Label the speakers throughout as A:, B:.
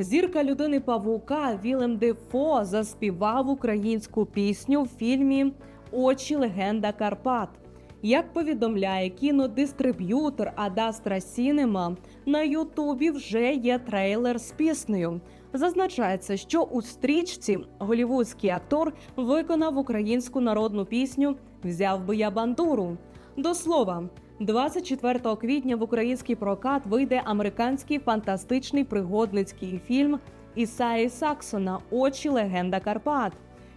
A: Зірка людини Павука Вілем Дефо заспівав українську пісню в фільмі Очі легенда Карпат. Як повідомляє кінодистриб'ютор Адастра Сінема, на Ютубі вже є трейлер з піснею. Зазначається, що у стрічці голівудський актор виконав українську народну пісню Взяв би я бандуру. До слова, 24 квітня в український прокат вийде американський фантастичний пригодницький фільм Ісаї Саксона Очі легенда Карпат.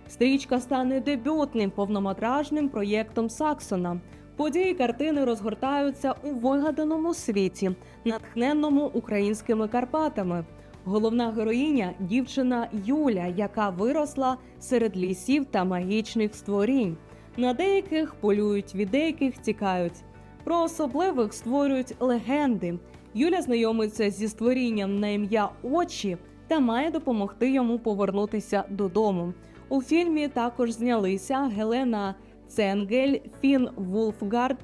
A: Стрічка стане дебютним повнометражним проєктом Саксона. Події картини розгортаються у вигаданому світі, натхненному українськими Карпатами. Головна героїня дівчина Юля, яка виросла серед лісів та магічних створінь. На деяких полюють, від деяких тікають. Про особливих створюють легенди. Юля знайомиться зі створінням на ім'я Очі та має допомогти йому повернутися додому. У фільмі також знялися Гелена Ценгель, Фін Вулфгард,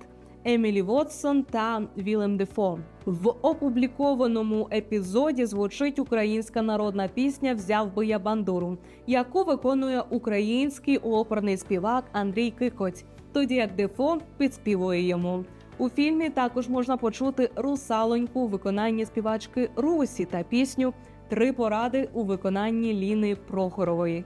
A: Емілі Вотсон та Вілем Дефо. В опублікованому епізоді звучить українська народна пісня Взяв би я бандуру, яку виконує український оперний співак Андрій Кикоць, тоді як Дефо підспівує йому. У фільмі також можна почути русалоньку у виконанні співачки Русі та пісню Три поради у виконанні Ліни Прохорової.